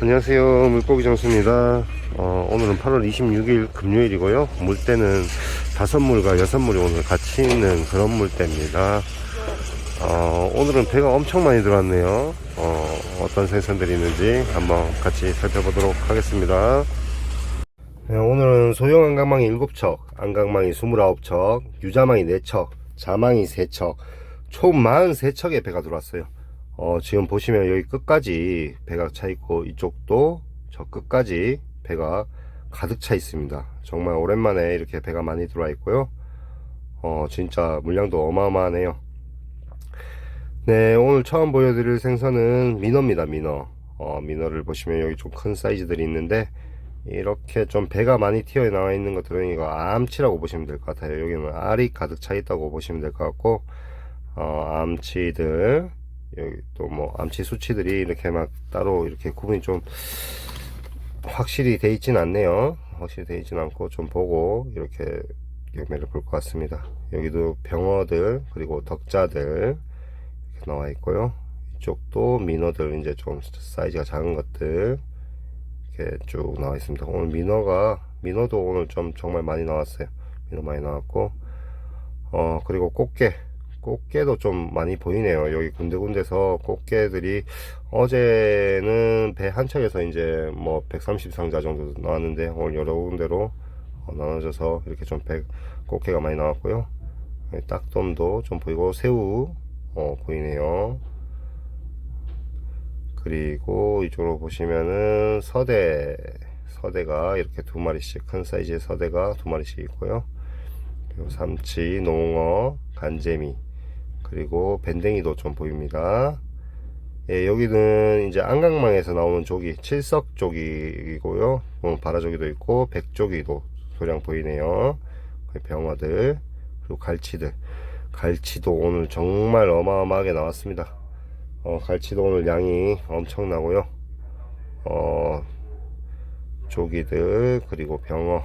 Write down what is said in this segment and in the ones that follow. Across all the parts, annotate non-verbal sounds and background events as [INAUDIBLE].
안녕하세요. 물고기 장수입니다. 어, 오늘은 8월 26일 금요일이고요. 물때는 다섯 물과 여섯 물이 오늘 같이 있는 그런 물때입니다. 어, 오늘은 배가 엄청 많이 들어왔네요. 어, 어떤 생선들이 있는지 한번 같이 살펴보도록 하겠습니다. 네, 오늘은 소형 안강망이 7척 안강망이 29척 유자망이 4척 자망이 3척 총 43척의 배가 들어왔어요 어, 지금 보시면 여기 끝까지 배가 차 있고 이쪽도 저 끝까지 배가 가득 차 있습니다. 정말 오랜만에 이렇게 배가 많이 들어와 있고요. 어, 진짜 물량도 어마어마하네요. 네, 오늘 처음 보여드릴 생선은 민어입니다, 민어. 어, 민어를 보시면 여기 좀 큰 사이즈들이 있는데, 이렇게 좀 배가 많이 튀어나와 있는 것들은 이거 암치라고 보시면 될 것 같아요. 여기는 알이 가득 차 있다고 보시면 될 것 같고, 어, 암치들, 여기 또 뭐 암치 수치들이 이렇게 막 따로 이렇게 구분이 좀 확실히 돼 있진 않네요. 확실히 돼 있진 않고 좀 보고 이렇게 경매를 볼 것 같습니다. 여기도 병어들 그리고 덕자들 이렇게 나와 있고요. 이쪽도 민어들 이제 좀 사이즈가 작은 것들 이렇게 쭉 나와 있습니다. 오늘 민어가 민어도 오늘 좀 정말 많이 나왔어요. 민어 많이 나왔고 어 그리고 꽃게 꽃게도 좀 많이 보이네요. 여기 군데군데서 꽃게들이 어제는 배 한 척에서 이제 뭐 130상자 정도 나왔는데 오늘 여러 군데로 어, 나눠져서 이렇게 좀 배, 꽃게가 많이 나왔고요. 여기 딱돔도 좀 보이고 새우 어, 보이네요. 그리고 이쪽으로 보시면은 서대 서대가 이렇게 두 마리씩 큰 사이즈의 서대가 두 마리씩 있고요. 그리고 삼치, 농어, 간재미 그리고 밴댕이도 좀 보입니다. 예, 여기는 이제 안강망에서 나오는 조기, 칠석 조기이고요. 뭐 바라조기도 있고 백조기도 소량 보이네요. 그 병어들 그리고 갈치들. 갈치도 오늘 정말 어마어마하게 나왔습니다. 어, 갈치도 오늘 양이 엄청나고요. 어, 조기들 그리고 병어.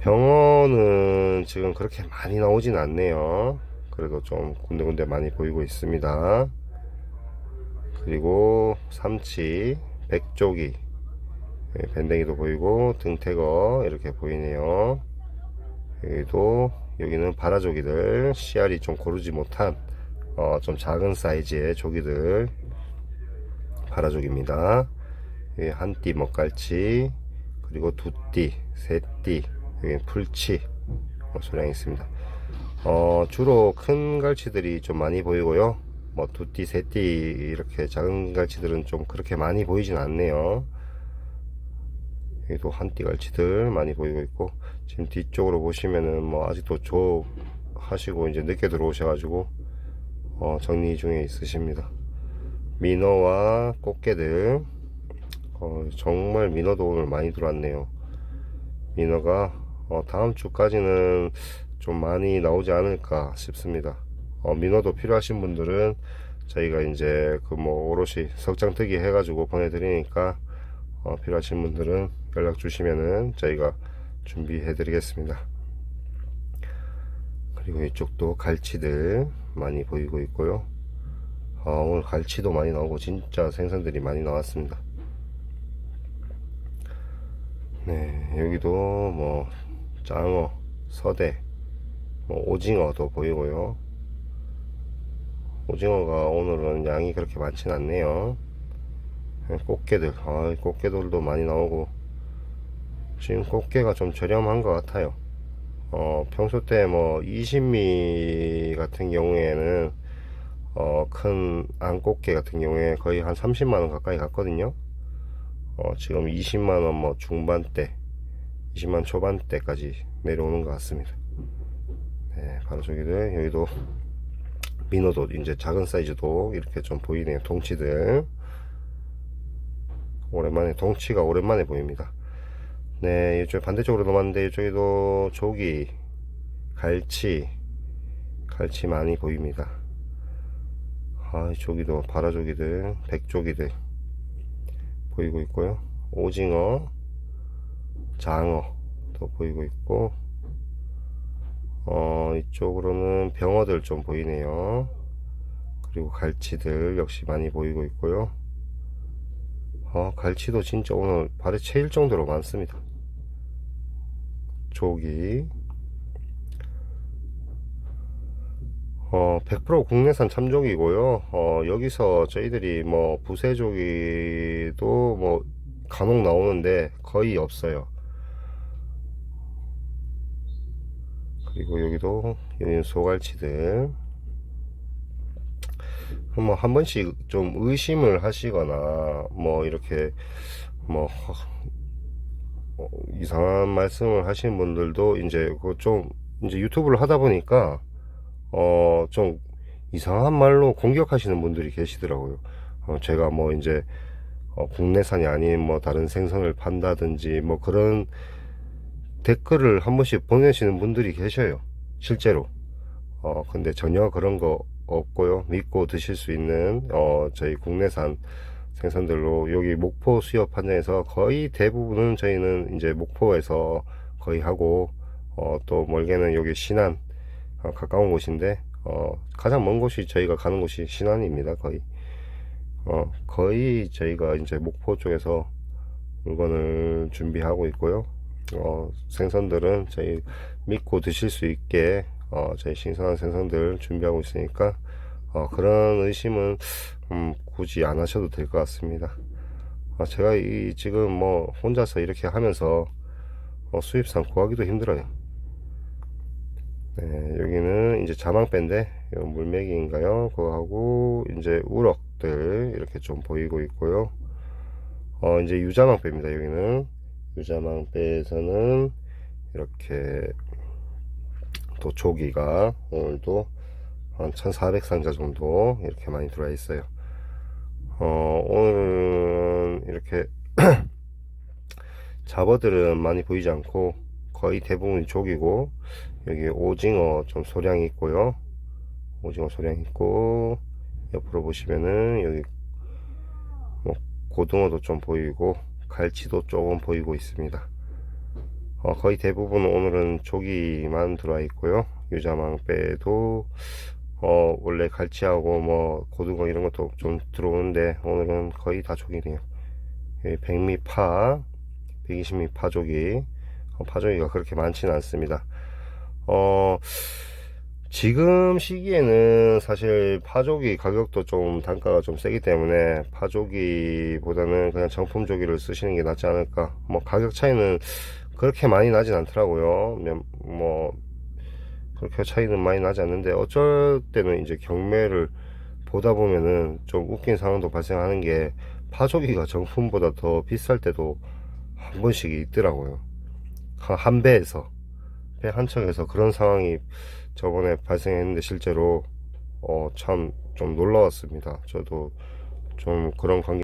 병어는 지금 그렇게 많이 나오진 않네요. 그래도 좀 군데군데 많이 보이고 있습니다. 그리고 삼치, 백조기, 예, 밴댕이도 보이고 등태거 이렇게 보이네요. 여기도 여기는 바라조기들 씨알이 좀 고르지 못한 어, 좀 작은 사이즈의 조기들 바라조기입니다. 여기 한띠 먹갈치 그리고 두띠, 세띠, 여기 풀치 어, 소량 있습니다. 어, 주로 큰 갈치들이 좀 많이 보이고요. 뭐 두띠, 세띠 이렇게 작은 갈치들은 좀 그렇게 많이 보이진 않네요. 여기도 한띠 갈치들 많이 보이고 있고 지금 뒤쪽으로 보시면은 뭐 아직도 조 하시고 이제 늦게 들어오셔가지고 어, 정리 중에 있으십니다. 민어와 꽃게들 어, 정말 민어도 오늘 많이 들어왔네요. 민어가 어, 다음 주까지는 좀 많이 나오지 않을까 싶습니다. 어, 민어도 필요하신 분들은 저희가 이제 그 뭐 오롯이 석장뜨기 해가지고 보내드리니까 어, 필요하신 분들은 연락 주시면은 저희가 준비해 드리겠습니다. 그리고 이쪽도 갈치들 많이 보이고 있고요. 아, 오늘 갈치도 많이 나오고 진짜 생선들이 많이 나왔습니다. 네, 여기도 뭐 장어, 서대, 뭐 오징어도 보이고요. 오징어가 오늘은 양이 그렇게 많진 않네요. 네, 꽃게들, 아, 꽃게들도 많이 나오고 지금 꽃게가 좀 저렴한 것 같아요. 어, 평소 때 뭐 20미 같은 경우에는 어, 큰 안꽃게 같은 경우에 거의 한 30만원 가까이 갔거든요. 어, 지금 20만원 뭐 중반대, 20만 초반대까지 내려오는 것 같습니다. 네, 바로 저기들, 여기도 민어도 이제 작은 사이즈도 이렇게 좀 보이네요. 동치들. 오랜만에, 동치가 오랜만에 보입니다. 네, 이쪽 반대쪽으로 넘었는데 이쪽에도 조기, 갈치, 갈치 많이 보입니다. 아, 저기도 바라조기들, 백조기들 보이고 있고요. 오징어, 장어도 보이고 있고, 어, 이쪽으로는 병어들 좀 보이네요. 그리고 갈치들 역시 많이 보이고 있고요. 어, 갈치도 진짜 오늘 발에 채일 정도로 많습니다. 조기. 어, 100% 국내산 참조기고요. 어, 여기서 저희들이 뭐 부세조기도 뭐 간혹 나오는데 거의 없어요. 그리고 여기도 소갈치들. 뭐 한 번씩 좀 의심을 하시거나 뭐 이렇게 뭐 어, 이상한 말씀을 하시는 분들도 이제 그좀 이제 유튜브를 하다 보니까 어 좀 이상한 말로 공격하시는 분들이 계시더라고요. 어, 제가 뭐 이제 어, 국내산이 아닌 뭐 다른 생선을 판다든지 뭐 그런 댓글을 한 번씩 보내시는 분들이 계셔요. 실제로. 어, 근데 전혀 그런 거 없고요. 믿고 드실 수 있는, 어, 저희 국내산 생선들로 여기 목포 수협 판장에서 거의 대부분은 저희는 이제 목포에서 거의 하고, 어, 또 멀게는 여기 신안, 어, 가까운 곳인데, 어, 가장 먼 곳이 저희가 가는 곳이 신안입니다. 거의. 어, 거의 저희가 이제 목포 쪽에서 물건을 준비하고 있고요. 어, 생선들은 저희 믿고 드실 수 있게 어, 저희 신선한 생선들 준비하고 있으니까 어, 그런 의심은 음, 굳이 안 하셔도 될 것 같습니다. 아, 제가 이 지금 뭐 혼자서 이렇게 하면서 어, 수입산 구하기도 힘들어요. 네, 여기는 이제 자망배인데 이거 물메기인가요? 그거하고 이제 우럭들 이렇게 좀 보이고 있고요. 어, 이제 유자망배입니다. 여기는 유자망배에서는 이렇게 또 조기가 오늘도 한 1400상자 정도 이렇게 많이 들어와 있어요. 어, 오늘은 이렇게 [CLEARS THROAT] 잡어들은 많이 보이지 않고 거의 대부분이 조기고 여기 오징어 좀 소량 있고요. 오징어 소량 있고 옆으로 보시면은 여기 뭐 고등어도 좀 보이고 갈치도 조금 보이고 있습니다. 어, 거의 대부분 오늘은 조기만 들어와 있고요. 유자망배도 어, 원래 갈치하고 뭐 고등어 이런 것도 좀 들어오는데 오늘은 거의 다 조기네요. 여기 백미파, 120미 파조기, 어, 파조기가 그렇게 많지는 않습니다. 어, 지금 시기에는 사실 파조기 가격도 좀 단가가 좀 세기 때문에 파조기보다는 그냥 정품 조기를 쓰시는 게 낫지 않을까. 뭐 가격 차이는 그렇게 많이 나진 않더라고요. 면- 뭐 그렇게 차이는 많이 나지 않는데 어쩔 때는 이제 경매를 보다 보면은 좀 웃긴 상황도 발생하는 게 파조기가 정품보다 더 비쌀 때도 한 번씩 있더라고요. 한, 한 배에서 배한 척에서 그런 상황이 저번에 발생했는데 실제로 어, 참 좀 놀라웠습니다. 저도 좀 그런 관계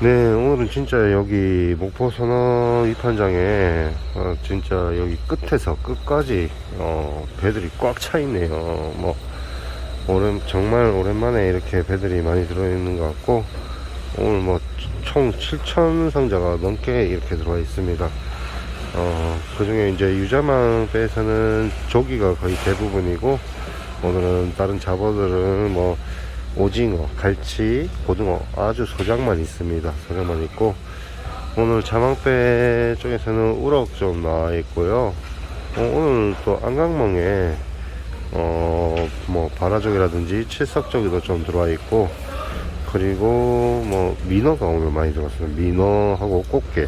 네, 오늘은 진짜 여기 목포 선원 입판장에 어, 진짜 여기 끝에서 끝까지 어, 배들이 꽉 차 있네요. 뭐 오랜 정말 오랜만에 이렇게 배들이 많이 들어있는 것 같고 오늘 뭐 총 7천 상자가 넘게 이렇게 들어와 있습니다. 어, 그 중에 이제 유자망 배에서는 조기가 거의 대부분이고 오늘은 다른 잡어들은 뭐 오징어, 갈치, 고등어 아주 소장만 있습니다. 소장만 있고 오늘 자망배 쪽에서는 우럭 좀 나와 있고요. 어, 오늘 또 안강멍에 어 뭐 바라족이라든지 칠석족이도 좀 들어와 있고 그리고 뭐 민어가 오늘 많이 들어왔어요. 민어하고 꽃게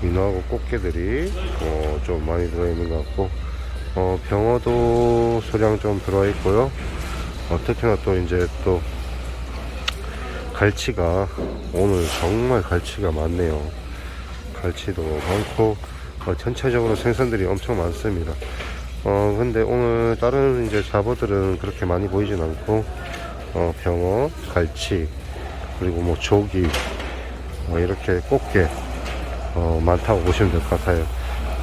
민어하고 꽃게들이 어, 좀 많이 들어있는 것 같고 어, 병어도 소량 좀 들어와 있고요. 어, 특히나 또 이제 또 갈치가 오늘 정말 갈치가 많네요. 갈치도 많고 어, 전체적으로 생선들이 엄청 많습니다. 어 근데 오늘 다른 이제 잡어들은 그렇게 많이 보이진 않고 어 병어, 갈치 그리고 뭐 조기 뭐 이렇게 꽃게 어 많다고 보시면 될 것 같아요.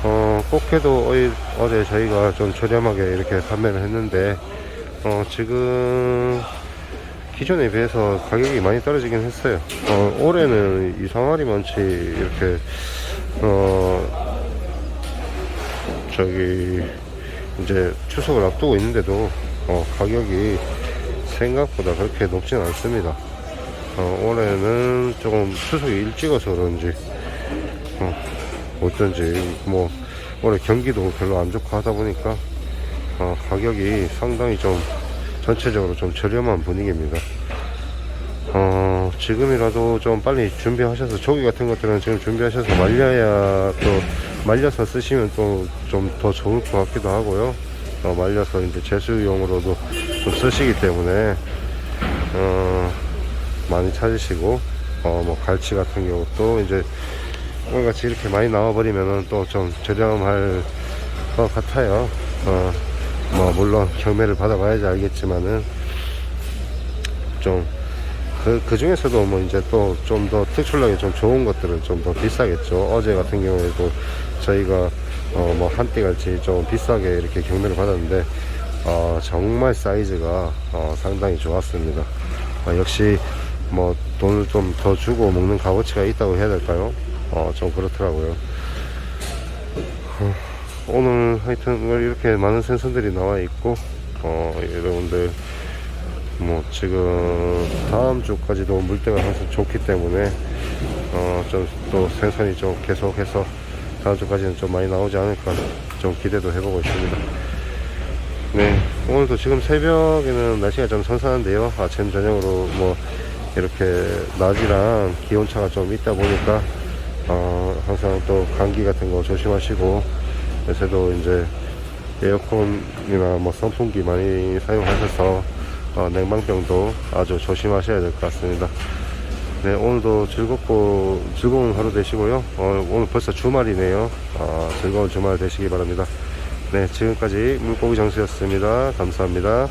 어 꽃게도 어제 저희가 좀 저렴하게 이렇게 판매를 했는데 어 지금 기존에 비해서 가격이 많이 떨어지긴 했어요. 어, 올해는 이상하리 많지 이렇게 어 저기 이제 추석을 앞두고 있는데도 어, 가격이 생각보다 그렇게 높진 않습니다. 어, 올해는 조금 추석이 일찍 와서 그런지 어, 어쩐지 뭐 올해 경기도 별로 안 좋고 하다 보니까 어, 가격이 상당히 좀 전체적으로 좀 저렴한 분위기입니다. 어, 지금이라도 좀 빨리 준비하셔서 조기 같은 것들은 지금 준비하셔서 말려야 또 말려서 쓰시면 또 좀 더 좋을 것 같기도 하고요. 어, 말려서 이제 제수용으로도 좀 쓰시기 때문에 어, 많이 찾으시고 어, 뭐 갈치 같은 경우도 이제 오늘 같이 이렇게 많이 나와 버리면은 또 좀 저렴할 것 같아요. 어, 뭐 물론 경매를 받아봐야지 알겠지만은 좀 그, 그 중에서도 뭐 이제 또 좀 더 특출나게 좀 좋은 것들은 좀 더 비싸겠죠. 어제 같은 경우에도 저희가 어 뭐 한띠같이 좀 비싸게 이렇게 경매를 받았는데 어 정말 사이즈가 어 상당히 좋았습니다. 어 역시 뭐 돈을 좀 더 주고 먹는 값어치가 있다고 해야 될까요? 어 좀 그렇더라고요. 어, 오늘 하여튼 이렇게 많은 생선들이 나와 있고 어 여러분들 뭐 지금 다음 주까지도 물때가 항상 좋기 때문에 어 좀 또 생선이 좀 계속해서 다음 주까지는 좀 많이 나오지 않을까 좀 기대도 해보고 있습니다. 네 오늘도 지금 새벽에는 날씨가 좀 선선한데요 아침 저녁으로 뭐 이렇게 낮이랑 기온차가 좀 있다 보니까 어 항상 또 감기 같은 거 조심하시고 요새도 이제 에어컨이나 뭐 선풍기 많이 사용하셔서 어, 냉방병도 아주 조심하셔야 될 것 같습니다. 네, 오늘도 즐겁고 즐거운 하루 되시고요. 어, 오늘 벌써 주말이네요. 아, 즐거운 주말 되시기 바랍니다. 네, 지금까지 물고기 장수였습니다. 감사합니다.